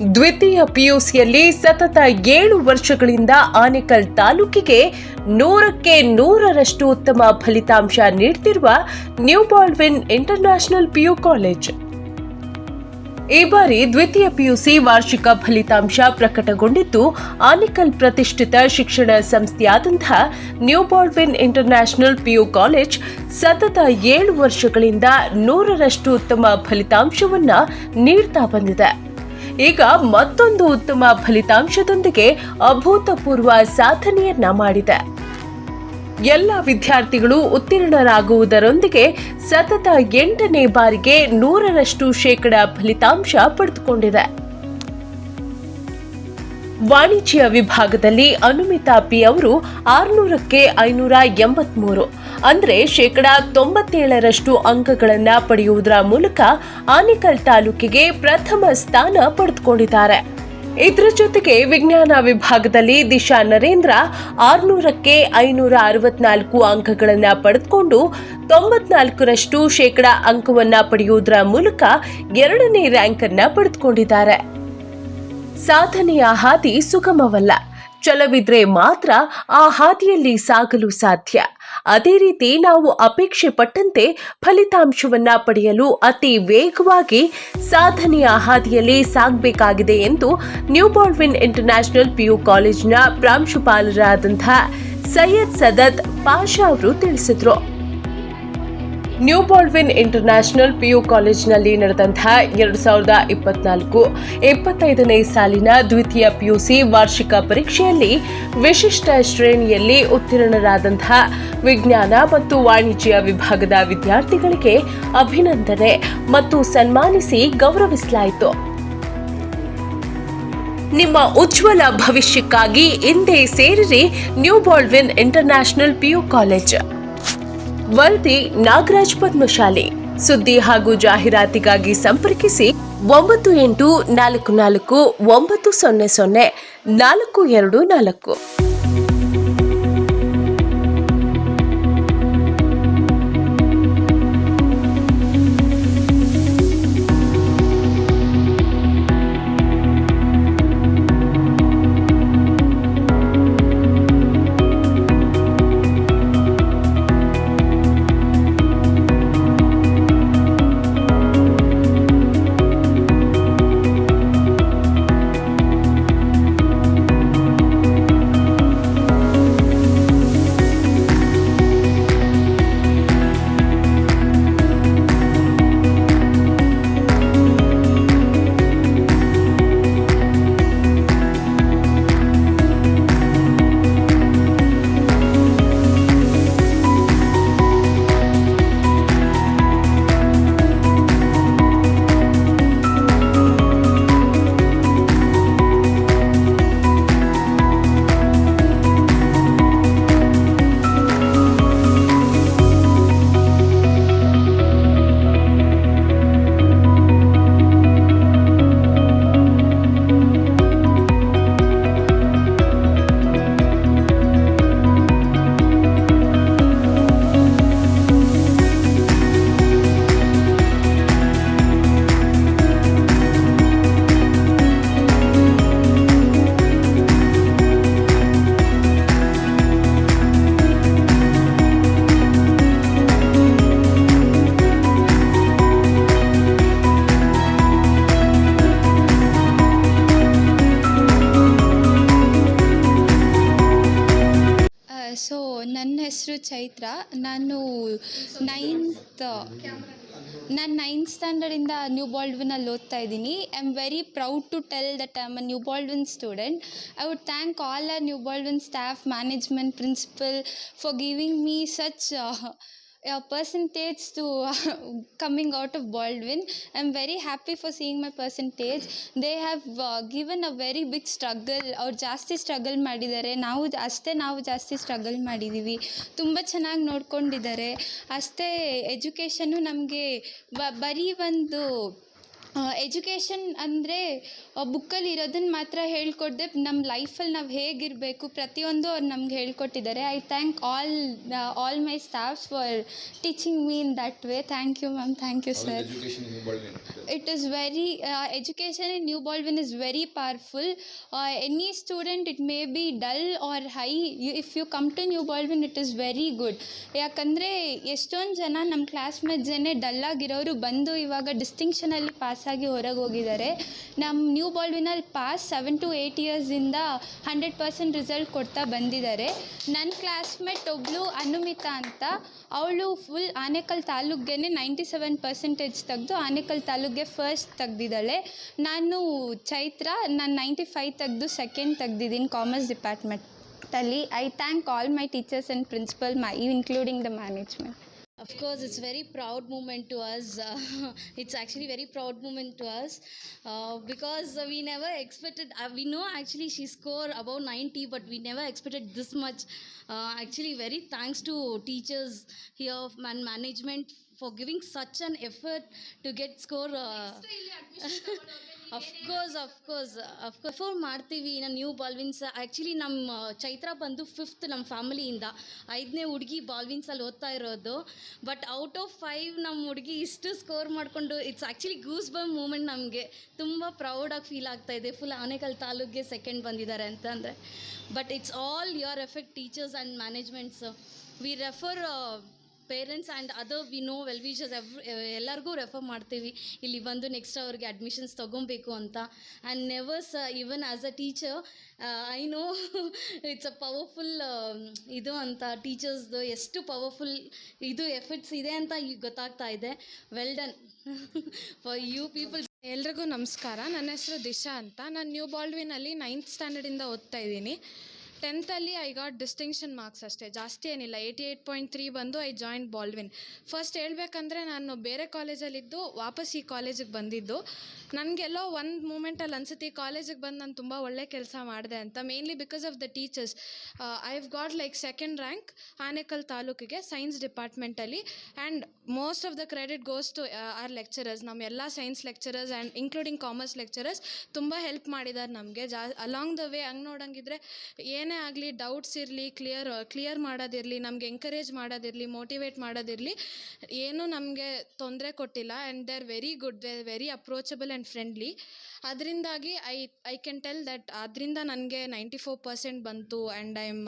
ದ್ವಿತೀಯ ಪಿಯುಸಿಯಲ್ಲಿ ಸತತ ಏಳು ವರ್ಷಗಳಿಂದ ಆನೇಕಲ್ ತಾಲೂಕಿಗೆ ನೂರಕ್ಕೆ ನೂರರಷ್ಟು ಉತ್ತಮ ಫಲಿತಾಂಶ ನೀಡುತ್ತಿರುವ new Baldwin international PU college. ಈ ಬಾರಿ ದ್ವಿತೀಯ ಪಿಯುಸಿ ವಾರ್ಷಿಕ ಫಲಿತಾಂಶ ಪ್ರಕಟಗೊಂಡಿದ್ದು, ಆನಿಕಲ್ ಪ್ರತಿಷ್ಠಿತ ಶಿಕ್ಷಣ ಸಂಸ್ಥೆಯಾದಂತಹ new Baldwin international PU college ಸತತ ಏಳು ವರ್ಷಗಳಿಂದ ನೂರರಷ್ಟು ಉತ್ತಮ ಫಲಿತಾಂಶವನ್ನು ನೀಡ್ತಾ ಬಂದಿದೆ. ಈಗ ಮತ್ತೊಂದು ಉತ್ತಮ ಫಲಿತಾಂಶದೊಂದಿಗೆ ಅಭೂತಪೂರ್ವ ಸಾಧನೆಯನ್ನ ಮಾಡಿದೆ. ಎಲ್ಲ ವಿದ್ಯಾರ್ಥಿಗಳು ಉತ್ತೀರ್ಣರಾಗುವುದರೊಂದಿಗೆ ಸತತ ಎಂಟನೇ ಬಾರಿಗೆ ನೂರರಷ್ಟು ಶೇಕಡ ಫಲಿತಾಂಶ ಪಡೆದುಕೊಂಡಿದೆ. ವಾಣಿಜ್ಯ ವಿಭಾಗದಲ್ಲಿ ಅನುಮಿತಾ ಪಿ ಅವರು ಆರುನೂರಕ್ಕೆ ಐನೂರ ಎಂಬತ್ಮೂರು. ಅಂದರೆ ಶೇಕಡ ತೊಂಬತ್ತೇಳರಷ್ಟು ಅಂಕಗಳನ್ನು ಪಡೆಯುವುದರ ಮೂಲಕ ಆನೇಕಲ್ ತಾಲೂಕಿಗೆ ಪ್ರಥಮ ಸ್ಥಾನ ಪಡೆದುಕೊಂಡಿದ್ದಾರೆ. ಇದರ ಜೊತೆಗೆ ವಿಜ್ಞಾನ ವಿಭಾಗದಲ್ಲಿ ದಿಶಾ ನರೇಂದ್ರ ಆರುನೂರಕ್ಕೆ ಐನೂರ ಅರವತ್ನಾಲ್ಕು ಅಂಕಗಳನ್ನು ಪಡೆದುಕೊಂಡು ತೊಂಬತ್ನಾಲ್ಕರಷ್ಟು ಶೇಕಡ ಅಂಕವನ್ನು ಪಡೆಯುವುದರ ಮೂಲಕ ಎರಡನೇ ರ್ಯಾಂಕನ್ನು ಪಡೆದುಕೊಂಡಿದ್ದಾರೆ. ಸಾಧನೆಯ ಹಾದಿ ಸುಗಮವಲ್ಲ. ಚಲವಿದ್ರೆ ಮಾತ್ರ ಆ ಹಾದಿಯಲ್ಲಿ ಸಾಗಲು ಸಾಧ್ಯ. ಅದೇ ರೀತಿ ನಾವು ಅಪೇಕ್ಷೆ ಪಟ್ಟಂತೆ ಫಲಿತಾಂಶವನ್ನ ಪಡೆಯಲು ಅತಿ ವೇಗವಾಗಿ ಸಾಧನೆಯ ಹಾದಿಯಲ್ಲಿ ಸಾಗಬೇಕಾಗಿದೆ ಎಂದು ನ್ಯೂ ಬಾಲ್ವಿನ್ ಇಂಟರ್ನ್ಯಾಷನಲ್ ಪಿಯು ಕಾಲೇಜಿನ ಪ್ರಾಂಶುಪಾಲರಾದಂತಹ ಸೈಯದ್ ಸದತ್ ಪಾಷಾ ಅವರು ತಿಳಿಸಿದರು. ನ್ಯೂ ಬಾಲ್ವಿನ್ ಇಂಟರ್ನ್ಯಾಷನಲ್ ಪಿಯು ಕಾಲೇಜಿನಲ್ಲಿ ನಡೆದಂತಹ ಎರಡು ಸಾವಿರದ ಇಪ್ಪತ್ನಾಲ್ಕು ಇಪ್ಪತ್ತೈದನೇ ಸಾಲಿನ ದ್ವಿತೀಯ ಪಿಯುಸಿ ವಾರ್ಷಿಕ ಪರೀಕ್ಷೆಯಲ್ಲಿ ವಿಶಿಷ್ಟ ಶ್ರೇಣಿಯಲ್ಲಿ ಉತ್ತೀರ್ಣರಾದಂತಹ ವಿಜ್ಞಾನ ಮತ್ತು ವಾಣಿಜ್ಯ ವಿಭಾಗದ ವಿದ್ಯಾರ್ಥಿಗಳಿಗೆ ಅಭಿನಂದನೆ ಮತ್ತು ಸನ್ಮಾನಿಸಿ ಗೌರವಿಸಲಾಯಿತು. ನಿಮ್ಮ ಉಜ್ವಲ ಭವಿಷ್ಯಕ್ಕಾಗಿ ಇಂದೇ ಸೇರಿರಿ new Baldwin international PU college. ವರದಿ ನಾಗರಾಜ್ ಪದ್ಮಶಾಲಿ. ಸುದ್ದಿ ಹಾಗೂ ಜಾಹೀರಾತಿಗಾಗಿ ಸಂಪರ್ಕಿಸಿ ಒಂಬತ್ತು ಎಂಟು ನಾಲ್ಕು ನಾಲ್ಕು ಒಂಬತ್ತು ಸೊನ್ನೆ ಸೊನ್ನೆ ನಾಲ್ಕು ಎರಡು ನಾಲ್ಕು. ನನ್ನ ಹೆಸರು ಚೈತ್ರ. ನಾನು ನೈನ್ತ್ ನಾನು ನೈನ್ತ್ ಸ್ಟ್ಯಾಂಡರ್ಡಿಂದ ನ್ಯೂ ಬಾಲ್ಡ್ವಿನಲ್ಲಿ ಓದ್ತಾ ಇದ್ದೀನಿ. I am very proud to tell that I am a new Baldwin student I would thank all our new Baldwin staff management principal for giving me such percentage to coming out of Baldwin. I'm very happy for seeing my percentage. They have uh, given a very big struggle. ಅವ್ರು ಜಾಸ್ತಿ struggle ಮಾಡಿದ್ದಾರೆ ನಾವು ಅಷ್ಟೇ ನಾವು ಜಾಸ್ತಿ struggle ಮಾಡಿದ್ದೀವಿ ತುಂಬ ಚೆನ್ನಾಗಿ ನೋಡ್ಕೊಂಡಿದ್ದಾರೆ ಅಷ್ಟೇ ಎಜುಕೇಷನ್ನು ನಮಗೆ ಬರೀ ಒಂದು ಎಜುಕೇಷನ್ ಅಂದರೆ ಬುಕ್ಕಲ್ಲಿ ಇರೋದನ್ನು ಮಾತ್ರ ಹೇಳ್ಕೊಡ್ದೆ ನಮ್ಮ ಲೈಫಲ್ಲಿ ನಾವು ಹೇಗಿರಬೇಕು ಪ್ರತಿಯೊಂದು ಅವ್ರು ನಮ್ಗೆ ಹೇಳ್ಕೊಟ್ಟಿದ್ದಾರೆ. I thank all all my staffs for teaching me in that way thank you ma'am thank you sir it is very education in new Baldwin is very powerful any student it may be dull or high if you come to new Baldwin it is very good ಯಾಕಂದರೆ ಎಷ್ಟೊಂದು ಜನ ನಮ್ಮ ಕ್ಲಾಸ್ಮೇಟ್ಸೇನೆ ಡಲ್ಲಾಗಿರೋರು ಬಂದು ಇವಾಗ ಡಿಸ್ಟಿಂಕ್ಷನಲ್ಲಿ ಪಾಸಾಗಿ ಹೊರಗೆ ಹೋಗಿದ್ದಾರೆ. ನಮ್ಮ ನ್ಯೂ ಬಾಲ್ವಿನಲ್ಲಿ ಪಾಸ್ ಸೆವೆನ್ ಟು ಏಯ್ಟ್ ಇಯರ್ಸಿಂದ ಹಂಡ್ರೆಡ್ ಪರ್ಸೆಂಟ್ ರಿಸಲ್ಟ್ ಕೊಡ್ತಾ ಬಂದಿದ್ದಾರೆ. ನನ್ನ ಕ್ಲಾಸ್ಮೇಟ್ ಒಬ್ಬಳು ಅನುಮಿತಾ ಅಂತ. ಅವಳು ಫುಲ್ ಆನೇಕಲ್ ತಾಲೂಕ್ಗೆ ನೈಂಟಿ ಸೆವೆನ್ ಪರ್ಸೆಂಟೇಜ್ ತೆಗೆದು ಆನೇಕಲ್ ತಾಲೂಕ್ಗೆ ಫಸ್ಟ್ ತೆಗ್ದಿದ್ದಾಳೆ. ನಾನು ಚೈತ್ರ, ನಾನು ನೈಂಟಿ ಫೈವ್ ತೆಗೆದು ಸೆಕೆಂಡ್ ತೆಗ್ದಿದ್ದೀನಿ commerce ಡಿಪಾರ್ಟ್ಮೆಂಟಲ್ಲಿ I thank all my teachers and principal my including the management Of course, it's very proud moment to us. Uh, it's actually very proud moment to us uh, because we never expected. Uh, we know actually she scored above 90, but we never expected this much. Uh, actually, very thanks to teachers here and management for giving such an effort to get score. Uh, of course of course phone. ಮಾಡ್ತೀವಿ ಇನ್ನು new Baldwins actually ನಮ್ಮ ಚೈತ್ರ ಬಂದು fifth ನಮ್ಮ ಫ್ಯಾಮಿಲಿಯಿಂದ ಐದನೇ ಹುಡುಗಿ ಬಾಲ್ವಿನ್ಸಲ್ಲಿ ಓದ್ತಾ ಇರೋದು. But out of five ನಮ್ಮ ಹುಡುಗಿ ಇಷ್ಟು ಸ್ಕೋರ್ ಮಾಡಿಕೊಂಡು it's actually goose bump moment ನಮಗೆ. ತುಂಬ ಪ್ರೌಡಾಗಿ ಫೀಲ್ ಆಗ್ತಾ ಇದೆ. ಫುಲ್ ಆನೇಕಲ್ ತಾಲೂಕಿಗೆ ಸೆಕೆಂಡ್ ಬಂದಿದ್ದಾರೆ ಅಂತಂದರೆ but it's all your effect teachers and managements we refer parents and other we know well wishes every ಎಲ್ಲರಿಗೂ ರೆಫರ್ ಮಾಡ್ತೀವಿ. ಇಲ್ಲಿ ಬಂದು ನೆಕ್ಸ್ಟ್ ಅವ್ರಿಗೆ ಅಡ್ಮಿಷನ್ಸ್ ತೊಗೊಬೇಕು ಅಂತ. And nevers even as a teacher I know it's a powerful ಇದು ಅಂತ ಟೀಚರ್ಸ್ದು ಎಷ್ಟು ಪವರ್ಫುಲ್ ಇದು ಎಫೆಕ್ಟ್ಸ್ ಇದೆ ಅಂತ ಈಗ ಗೊತ್ತಾಗ್ತಾ ಇದೆ. Well done for you people ಎಲ್ರಿಗೂ ನಮಸ್ಕಾರ. ನನ್ನ ಹೆಸರು ದಿಶಾ ಅಂತ. ನಾನು ನ್ಯೂ ಬಾಲ್ಡ್ವಿನಲ್ಲಿ ನೈನ್ತ್ ಸ್ಟ್ಯಾಂಡರ್ಡಿಂದ ಓದ್ತಾ ಇದ್ದೀನಿ. ಟೆಂತಲ್ಲಿ ಐ ಗಾಟ್ ಡಿಸ್ಟಿಂಕ್ಷನ್ ಮಾರ್ಕ್ಸ್ ಅಷ್ಟೇ, ಜಾಸ್ತಿ ಏನಿಲ್ಲ ಏಯ್ಟಿ ಏಯ್ಟ್ ಪಾಯಿಂಟ್ ತ್ರೀ ಬಂದು ಐ ಜಾಯಿನ್ ಬಾಲ್ವಿನ್ ಫಸ್ಟ್ ಹೇಳ್ಬೇಕಂದ್ರೆ ನಾನು ಬೇರೆ ಕಾಲೇಜಲ್ಲಿದ್ದು ವಾಪಸ್ ಈ ಕಾಲೇಜಿಗೆ ಬಂದಿದ್ದು. ನನಗೆಲ್ಲೋ ಒಂದು ಮೂಮೆಂಟಲ್ಲಿ ಅನ್ಸುತ್ತೆ, ಈ ಕಾಲೇಜಿಗೆ ಬಂದು ನಾನು ತುಂಬ ಒಳ್ಳೆ ಕೆಲಸ ಮಾಡಿದೆ ಅಂತ. Mainly because of the teachers I have got like second rank Anekal ತಾಲೂಕಿಗೆ science ಡಿಪಾರ್ಟ್ಮೆಂಟಲ್ಲಿ and most of the credit goes to our lecturers ನಮ್ಮ ಎಲ್ಲ science lecturers and including commerce lecturers ತುಂಬ ಹೆಲ್ಪ್ ಮಾಡಿದ್ದಾರೆ ನಮಗೆ. ಜಾ ಅಲಾಂಗ್ ದ ವೇ ಹಂಗೆ ನೋಡಂಗಿದ್ರೆ ಏನೇ ಆಗಲಿ ಡೌಟ್ಸ್ ಇರಲಿ ಕ್ಲಿಯರ್ ಕ್ಲಿಯರ್ ಮಾಡೋದಿರಲಿ, ನಮಗೆ ಎಂಕರೇಜ್ ಮಾಡೋದಿರಲಿ ಮೋಟಿವೇಟ್ ಮಾಡೋದಿರಲಿ, ಏನೂ ನಮಗೆ ತೊಂದರೆ ಕೊಟ್ಟಿಲ್ಲ. And they are very good they very approachable and friendly. ಅದರಿಂದಾಗಿ I I can tell that ಅದರಿಂದ ನನಗೆ ನೈಂಟಿ ಫೋರ್ ಪರ್ಸೆಂಟ್ ಬಂತು and I am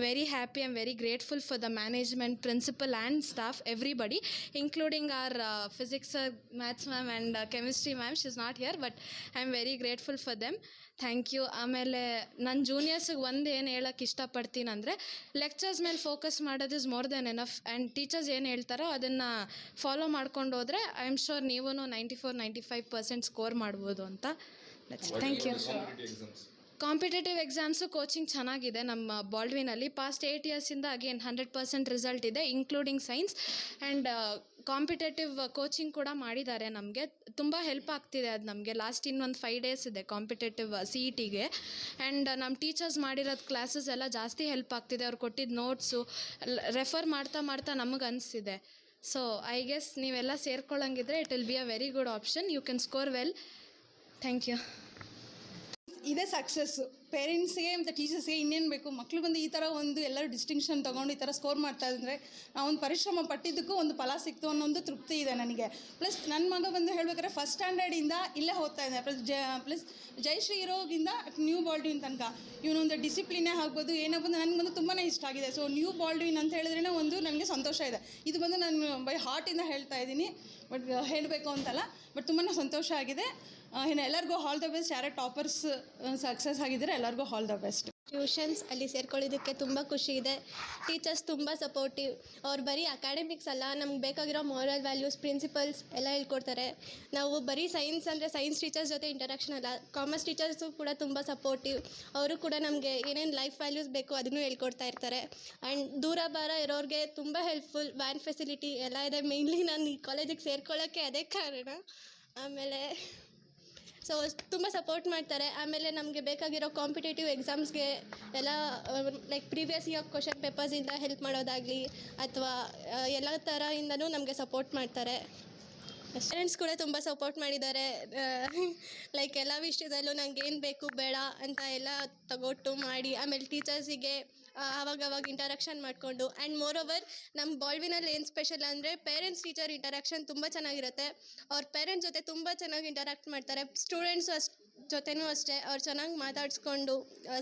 very happy I am very grateful for the management principal and staff everybody including our physics maths ma'am and chemistry ma'am she is not here but I am very grateful for them thank you ಆಮೇಲೆ ನನ್ನ ಜೂನಿಯರ್ಸಿಗೆ ಒಂದು ಏನು ಹೇಳೋಕ್ಕೆ ಇಷ್ಟಪಡ್ತೀನಿ ಅಂದರೆ lectures ಮೇಲೆ focus ಮಾಡೋದು is more than enough and teachers ಏನು ಹೇಳ್ತಾರೋ ಅದನ್ನು ಫಾಲೋ ಮಾಡ್ಕೊಂಡು ಹೋದರೆ ಐ ಆಮ್ ಶೋರ್ ನೀವೂ ninety four ninety five percent score ಮಾಡ್ಬೋದು ಅಂತ thank you. Competitive exams coaching ಚೆನ್ನಾಗಿದೆ ನಮ್ಮ ಬಾಲ್ಡ್ವಿನಲ್ಲಿ ಪಾಸ್ಟ್ ಏಯ್ಟ್ ಇಯರ್ಸಿಂದ ಅಗೇನ್ ಹಂಡ್ರೆಡ್ ಪರ್ಸೆಂಟ್ ರಿಸಲ್ಟ್ ಇದೆ including science and competitive coaching ಕೂಡ ಮಾಡಿದ್ದಾರೆ ನಮಗೆ. ತುಂಬ ಹೆಲ್ಪ್ ಆಗ್ತಿದೆ ಅದು ನಮಗೆ. ಲಾಸ್ಟ್ ಇನ್ನೊಂದು ಫೈವ್ ಡೇಸ್ ಇದೆ ಕಾಂಪಿಟೇಟಿವ್ ಸಿ ಇ ಟಿಗೆ ಆ್ಯಂಡ್ ನಮ್ಮ ಟೀಚರ್ಸ್ ಮಾಡಿರೋದು ಕ್ಲಾಸಸ್ ಎಲ್ಲ ಜಾಸ್ತಿ ಹೆಲ್ಪ್ ಆಗ್ತಿದೆ. ಅವ್ರು ಕೊಟ್ಟಿದ್ದ ನೋಟ್ಸು ರೆಫರ್ ಮಾಡ್ತಾ ಮಾಡ್ತಾ ನಮಗೆ ಅನಿಸಿದೆ. ಸೊ ಐ ಗೆಸ್ ನೀವೆಲ್ಲ ಸೇರ್ಕೊಳ್ಳಂಗಿದ್ರೆ it will be a very good option you can score well thank you ಇದೇ ಸಕ್ಸಸ್ಸು ಪೇರೆಂಟ್ಸ್ಗೆ ಮತ್ತು ಟೀಚರ್ಸ್ಗೆ ಇನ್ನೇನು ಬೇಕು? ಮಕ್ಕಳು ಬಂದು ಈ ಥರ ಒಂದು ಎಲ್ಲರೂ ಡಿಸ್ಟಿಂಕ್ಷನ್ ತೊಗೊಂಡು ಈ ಥರ ಸ್ಕೋರ್ ಮಾಡ್ತಾ ಇದ್ರೆ ಒಂದು ಪರಿಶ್ರಮ ಪಟ್ಟಿದ್ದಕ್ಕೂ ಒಂದು ಫಲ ಸಿಕ್ತು ಅನ್ನೋ ಒಂದು ತೃಪ್ತಿ ಇದೆ ನನಗೆ. ಪ್ಲಸ್ ನನ್ನ ಮಗ ಬಂದು ಹೇಳಬೇಕಾದ್ರೆ ಫಸ್ಟ್ ಸ್ಟ್ಯಾಂಡರ್ಡಿಂದ ಇಲ್ಲೇ ಹೋಗ್ತಾ ಇದ್ದಾನೆ. ಪ್ಲಸ್ ಜ ಪ್ಲಸ್ ಜಯಶ್ರೀ ಇರೋಗಿಂದ ನ್ಯೂ ಬಾಲ್ಡ್ವಿನ್ ತನಕ. ಇವನೊಂದು ಡಿಸಿಪ್ಲಿನೇ ಆಗ್ಬೋದು, ಏನೋ ಬಂದು ತುಂಬಾ ಇಷ್ಟ ಆಗಿದೆ. ಸೊ ನ್ಯೂ ಬಾಲ್ಡ್ವಿನ್ ಅಂತ ಹೇಳಿದ್ರೆ ಒಂದು ನನಗೆ ಸಂತೋಷ ಇದೆ. ಇದು ಬಂದು ನಾನು ಬೈ ಹಾರ್ಟಿಂದ ಹೇಳ್ತಾ ಇದ್ದೀನಿ. ಬಟ್ ಹೇಳಬೇಕು ಅಂತಲ್ಲ ಬಟ್ ತುಂಬಾ ಸಂತೋಷ ಆಗಿದೆ. ಇನ್ನು ಎಲ್ಲರಿಗೂ ಆಲ್ ದ ಬೆಸ್ಟ್ ಯಾರೇ ಟಾಪರ್ಸ್ ಸಕ್ಸಸ್ ಆಗಿದ್ದಾರೆ ಎಲ್ಲರಿಗೂ ಆಲ್ ದ ಬೆಸ್ಟ್ ಟ್ಯೂಷನ್ಸ್ ಅಲ್ಲಿ ಸೇರ್ಕೊಳ್ಳೋದಕ್ಕೆ ತುಂಬ ಖುಷಿ ಇದೆ. ಟೀಚರ್ಸ್ ತುಂಬ ಸಪೋರ್ಟಿವ್ ಅವ್ರು ಬರೀ ಅಕಾಡೆಮಿಕ್ಸ್ ಅಲ್ಲ, ನಮ್ಗೆ ಬೇಕಾಗಿರೋ ಮಾರಲ್ ವ್ಯಾಲ್ಯೂಸ್ ಪ್ರಿನ್ಸಿಪಲ್ಸ್ ಎಲ್ಲ ಹೇಳ್ಕೊಡ್ತಾರೆ. ನಾವು ಬರೀ ಸೈನ್ಸ್ ಅಂದರೆ ಸೈನ್ಸ್ ಟೀಚರ್ಸ್ ಜೊತೆ ಇಂಟರಾಕ್ಷನ್ ಅಲ್ಲ ಕಾಮರ್ಸ್ ಟೀಚರ್ಸು ಕೂಡ ತುಂಬ ಸಪೋರ್ಟಿವ್ ಅವರು ಕೂಡ ನಮಗೆ ಏನೇನು ಲೈಫ್ ವ್ಯಾಲ್ಯೂಸ್ ಬೇಕು ಅದನ್ನು ಹೇಳ್ಕೊಡ್ತಾ ಇರ್ತಾರೆ. ಆ್ಯಂಡ್ ದೂರ ಬಾರ ಇರೋರಿಗೆ ತುಂಬ ಹೆಲ್ಪ್ಫುಲ್ ವ್ಯಾನ್ ಫೆಸಿಲಿಟಿ ಎಲ್ಲ ಇದೆ. ಮೇಯ್ನ್ಲಿ ನಾನು ಈ ಕಾಲೇಜಿಗೆ ಸೇರ್ಕೊಳ್ಳೋಕ್ಕೆ ಅದೇ ಕಾರಣ. ಆಮೇಲೆ ಸೊ ತುಂಬ ಸಪೋರ್ಟ್ ಮಾಡ್ತಾರೆ. ಆಮೇಲೆ ನಮಗೆ ಬೇಕಾಗಿರೋ ಕಾಂಪಿಟೇಟಿವ್ ಎಕ್ಸಾಮ್ಸ್ಗೆ ಎಲ್ಲ ಲೈಕ್ ಪ್ರೀವಿಯಸ್ ಇಯರ್ ಕ್ವಶನ್ ಪೇಪರ್ಸಿಂದ ಹೆಲ್ಪ್ ಮಾಡೋದಾಗಲಿ ಅಥವಾ ಎಲ್ಲ ಥರದಿಂದನೂ ನಮಗೆ ಸಪೋರ್ಟ್ ಮಾಡ್ತಾರೆ. ಪೇರೆಂಟ್ಸ್ ಕೂಡ ತುಂಬ ಸಪೋರ್ಟ್ ಮಾಡಿದ್ದಾರೆ. ಲೈಕ್ ಎಲ್ಲ ವಿಷಯದಲ್ಲೂ ನನಗೇನು ಬೇಕು ಬೇಡ ಅಂತ ಎಲ್ಲ ತಗೊಟ್ಟು ಮಾಡಿ, ಆಮೇಲೆ ಟೀಚರ್ಸಿಗೆ ಆವಾಗ ಅವಾಗ ಇಂಟರಾಕ್ಷನ್ ಮಾಡಿಕೊಂಡು. ಆ್ಯಂಡ್ ಮೋರ್ ಓವರ್ ನಮ್ಮ ಬಾಳ್ವಿನಲ್ಲಿ ಏನು ಸ್ಪೆಷಲ್ ಅಂದರೆ ಪೇರೆಂಟ್ಸ್ ಟೀಚರ್ ಇಂಟರಾಕ್ಷನ್ ತುಂಬ ಚೆನ್ನಾಗಿರುತ್ತೆ. ಅವ್ರ ಪೇರೆಂಟ್ಸ್ ಜೊತೆ ತುಂಬ ಚೆನ್ನಾಗಿ ಇಂಟರಾಕ್ಟ್ ಮಾಡ್ತಾರೆ. ಸ್ಟೂಡೆಂಟ್ಸು ಅಷ್ಟು ಜೊತೆನೂ ಅಷ್ಟೇ, ಅವ್ರು ಚೆನ್ನಾಗಿ ಮಾತಾಡಿಸ್ಕೊಂಡು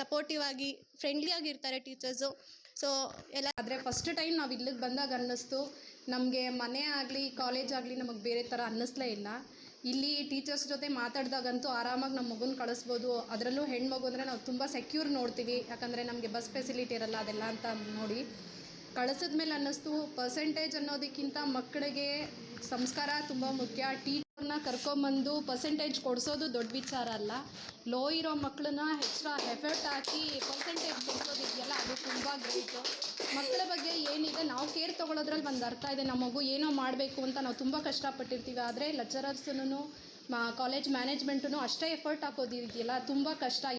ಸಪೋರ್ಟಿವ್ ಆಗಿ ಫ್ರೆಂಡ್ಲಿ ಆಗಿರ್ತಾರೆ ಟೀಚರ್ಸು ಸೊ ಎಲ್ಲ ಆದರೆ ಫಸ್ಟ್ ಟೈಮ್ ನಾವು ಇಲ್ಲಿಗೆ ಬಂದಾಗ ಅನ್ನಿಸ್ತು, ನಮಗೆ ಮನೆ ಆಗಲಿ ಕಾಲೇಜ್ ಆಗಲಿ ನಮಗೆ ಬೇರೆ ಥರ ಅನ್ನಿಸ್ಲೇ ಇಲ್ಲ. ಇಲ್ಲಿ ಟೀಚರ್ಸ್ ಜೊತೆ ಮಾತಾಡಿದಾಗಂತೂ ಆರಾಮಾಗಿ ನಮ್ಮ ಮಗುನ ಕಳಿಸ್ಬೋದು. ಅದರಲ್ಲೂ ಹೆಣ್ಮಗು ಅಂದರೆ ನಾವು ತುಂಬ ಸೆಕ್ಯೂರ್ ನೋಡ್ತೀವಿ. ಯಾಕಂದರೆ ನಮಗೆ ಬಸ್ ಫೆಸಿಲಿಟಿ ಇರಲ್ಲ ಅದೆಲ್ಲ ಅಂತ ನೋಡಿ. ಕಳಿಸಿದ್ಮೇಲೆ ಅನ್ನಿಸ್ತು ಪರ್ಸೆಂಟೇಜ್ ಅನ್ನೋದಕ್ಕಿಂತ ಮಕ್ಕಳಿಗೆ ಸಂಸ್ಕಾರ ತುಂಬ ಮುಖ್ಯ. ಟೀಚರ್ನ ಕರ್ಕೊಂಬಂದು ಪರ್ಸೆಂಟೇಜ್ ಕೊಡಿಸೋದು ದೊಡ್ಡ ವಿಚಾರ ಅಲ್ಲ. ಲೋ ಇರೋ ಮಕ್ಕಳನ್ನ ಎಕ್ಸ್ಟ್ರಾ ಎಫರ್ಟ್ ಹಾಕಿ ಪರ್ಸೆಂಟೇಜ್ ಕೊಡಿಸೋದಿದೆಯಲ್ಲ ಅದು ತುಂಬ ಗ್ರೇಟು ಮಕ್ಕಳ ಬಗ್ಗೆ ಏನಿದೆ, ನಾವು ಕೇರ್ ತೊಗೊಳೋದ್ರಲ್ಲಿ ಒಂದು ಅರ್ಥ ಇದೆ. ನಮ್ಮ ಮಗು ಏನೋ ಮಾಡಬೇಕು ಅಂತ ನಾವು ತುಂಬ ಕಷ್ಟಪಟ್ಟಿರ್ತೀವಿ. ಆದರೆ ಲೆಕ್ಚರರ್ಸೂ ಮಾ ಕಾಲೇಜ್ ಮ್ಯಾನೇಜ್ಮೆಂಟೂ ಅಷ್ಟೇ ಎಫರ್ಟ್ ಹಾಕೋದಿದೆಯಲ್ಲ ತುಂಬ ಕಷ್ಟ